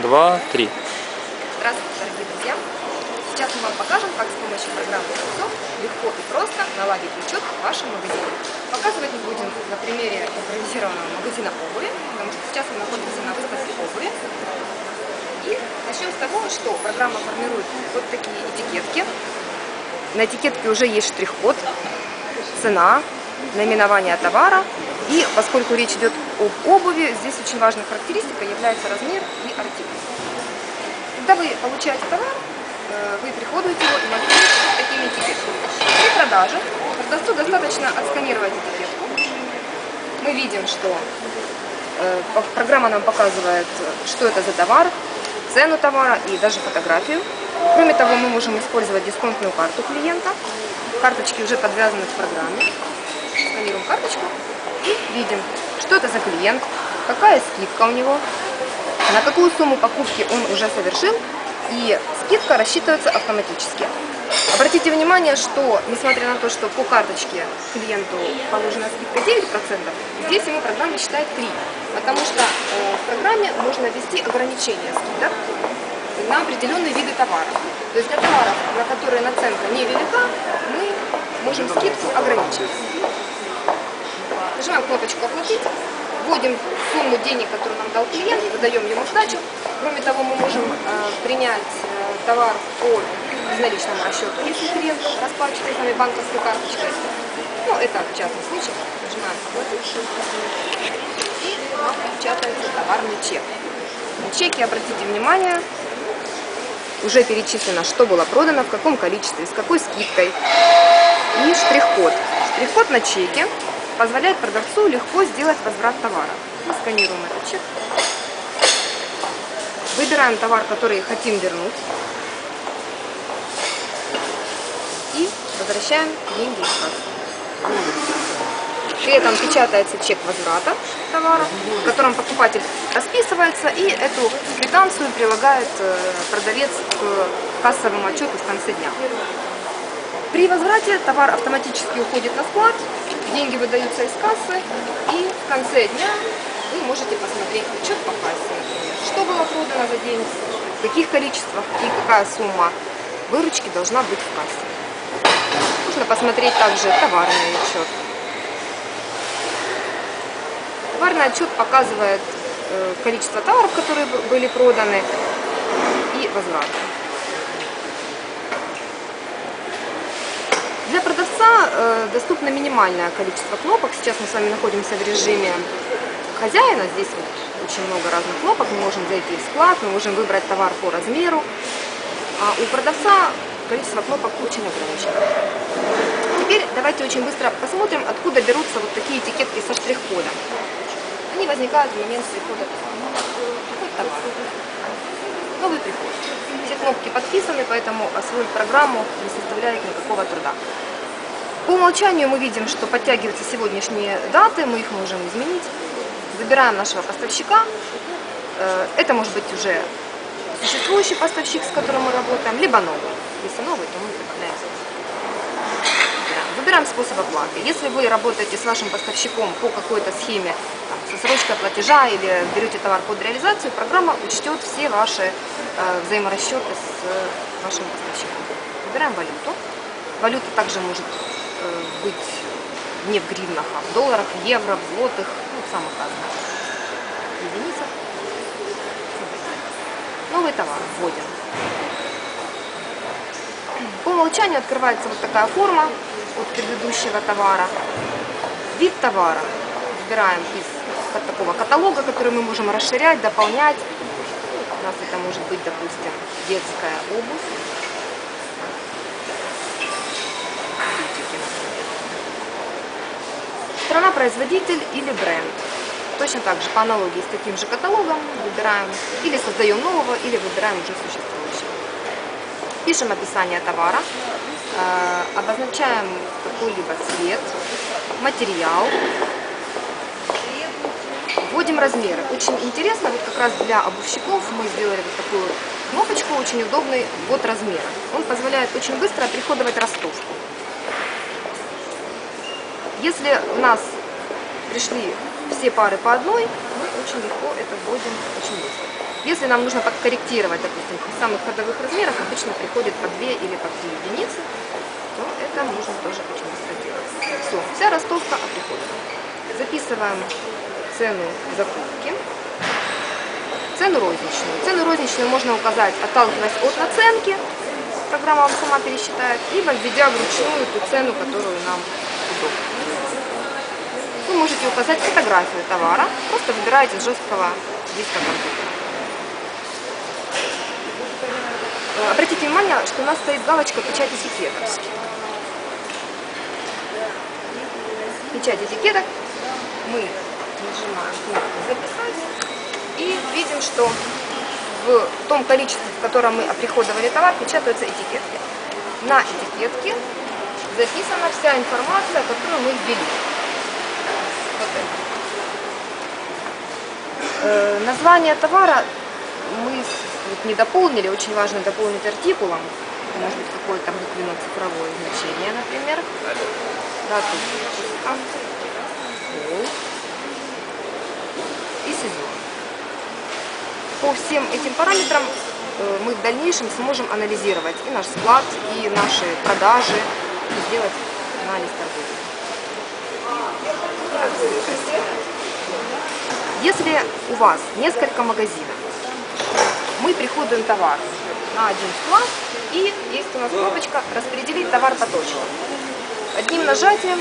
два, три. Здравствуйте, дорогие друзья! Сейчас мы вам покажем, как с помощью программы Курсов легко и просто наладить учет в вашем магазине. Показывать мы будем на примере импровизированного магазина обуви, потому что сейчас мы находимся на выставке обуви. И начнем с того, что программа формирует вот такие этикетки. На этикетке уже есть штрих-код, цена, наименование товара. И поскольку речь идет об обуви, здесь очень важной характеристикой является размер и артикул. Когда вы получаете товар, э, вы приходуете его и маркируете такими этикетками. При продаже продавцу достаточно отсканировать этикетку. Мы видим, что э, программа нам показывает, что это за товар, цену товара и даже фотографию. Кроме того, мы можем использовать дисконтную карту клиента. Карточки уже подвязаны к программе. Сканируем карточку и видим, что это за клиент, какая скидка у него, на какую сумму покупки он уже совершил, и скидка рассчитывается автоматически. Обратите внимание, что несмотря на то, что по карточке клиенту положена скидка 9%, здесь ему программа считает 3%, потому что э, в программе можно ввести ограничение скидок на определенные виды товаров. То есть для товаров, на которые наценка невелика, мы можем скидку ограничить. Нажимаем кнопочку «Оплатить», вводим сумму денег, которую нам дал клиент, выдаем ему сдачу. Кроме того, мы можем э, принять э, товар по безналичному расчету, если клиент расплачивается с нами банковской карточкой. Ну, это частный случай. Нажимаем «Оплатить». И нам печатается товарный чек. На чеке, обратите внимание, уже перечислено, что было продано, в каком количестве, с какой скидкой. И штрих-код. Штрих-код на чеке позволяет продавцу легко сделать возврат товара. Мы сканируем этот чек. Выбираем товар, который хотим вернуть. И возвращаем деньги из кассы. При этом печатается чек возврата товара, в котором покупатель расписывается, и эту квитанцию прилагает э, продавец к кассовому отчету в конце дня. При возврате товар автоматически уходит на склад, деньги выдаются из кассы, и в конце дня вы можете посмотреть отчет по кассе, что было продано за день, в каких количествах и какая сумма выручки должна быть в кассе. Можно посмотреть также товарный отчет. Товарный отчет показывает э, количество товаров, которые были проданы, и возвраты. Продавца э, доступно минимальное количество кнопок. Сейчас мы с вами находимся в режиме хозяина. Здесь вот очень много разных кнопок. Мы можем зайти в склад, мы можем выбрать товар по размеру. А у продавца количество кнопок очень ограничено. Теперь давайте очень быстро посмотрим, откуда берутся вот такие этикетки со штрих-кодом. Они возникают в момент прихода товара. Новый приход. Все кнопки подписаны, поэтому освоить программу не составляет никакого труда. По умолчанию мы видим, что подтягиваются сегодняшние даты, мы их можем изменить. Выбираем нашего поставщика. Э, Это может быть уже существующий поставщик, с которым мы работаем, либо новый. Если новый, то мы добавляем Выбираем. Выбираем способ оплаты. Если вы работаете с вашим поставщиком по какой-то схеме, там, со срочкой платежа или берете товар под реализацию, программа учтет все ваши э, взаиморасчеты с э, вашим поставщиком. Выбираем валюту. Валюта также может быть не в гривнах, а в долларах, в евро, в злотых, ну, в самых разных единицах. Новый товар вводим. По умолчанию открывается вот такая форма от предыдущего товара. Вид товара выбираем из вот такого каталога, который мы можем расширять, дополнять. У нас это может быть, допустим, детская обувь. Бутики, например. Страна-производитель или бренд. Точно так же, по аналогии с таким же каталогом, выбираем или создаем нового, или выбираем уже существующего. Пишем описание товара, э, обозначаем какой-либо цвет, материал, вводим размеры. Очень интересно, вот как раз для обувщиков мы сделали вот такую кнопочку, очень удобный ввод размера. Он позволяет очень быстро оприходовать ростовку. Если у нас пришли все пары по одной, мы очень легко это вводим очень быстро. Если нам нужно подкорректировать, допустим, в самых ходовых размерах, обычно приходит по 2 или по 3 единицы, то это нужно тоже очень быстро делать. Все, вся ростовка оприходована. Записываем цену закупки, цену розничную. Цену розничную можно указать, отталкиваясь от наценки, программа вам сама пересчитает, либо введя вручную ту цену, которую нам удобно. Указать фотографию товара, просто выбираете с жесткого диска компьютера. Э, Обратите внимание, что у нас стоит галочка «Печать этикеток». Печать этикеток. Мы нажимаем кнопку «Записать» и видим, что в том количестве, в котором мы оприходовали товар, печатаются этикетки. На этикетке записана вся информация, которую мы ввели. Это. Э, Название товара мы не дополнили, очень важно дополнить артикулом. Может быть какое-то буквенно-цифровое значение, например. Дату выпуска, и сезон. По всем этим параметрам э, мы в дальнейшем сможем анализировать и наш склад, и наши продажи, и сделать анализ торговли. Если у вас несколько магазинов, мы приходим товар на один склад, и есть у нас кнопочка «Распределить товар по точкам». Одним нажатием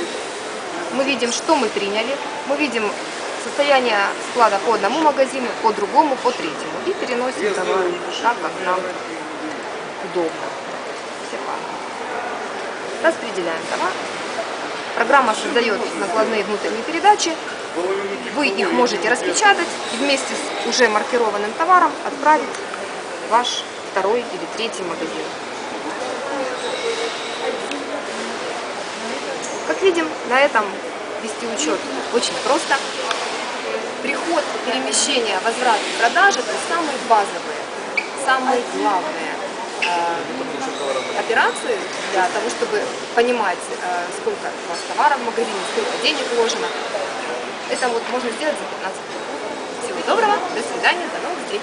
мы видим, что мы приняли, мы видим состояние склада по одному магазину, по другому, по третьему. И переносим товар так, как нам удобно. Распределяем товар. Программа создает накладные внутренние передачи. Вы их можете распечатать и вместе с уже маркированным товаром отправить в ваш второй или третий магазин. Как видим, на этом вести учет очень просто. Приход, перемещение, возврат и продажа – это самые базовые, самые главные операции для того, чтобы понимать, э, сколько у вас товара в магазине, сколько денег вложено. Это вот можно сделать за 15 минут. Всего доброго, до свидания, до новых встреч.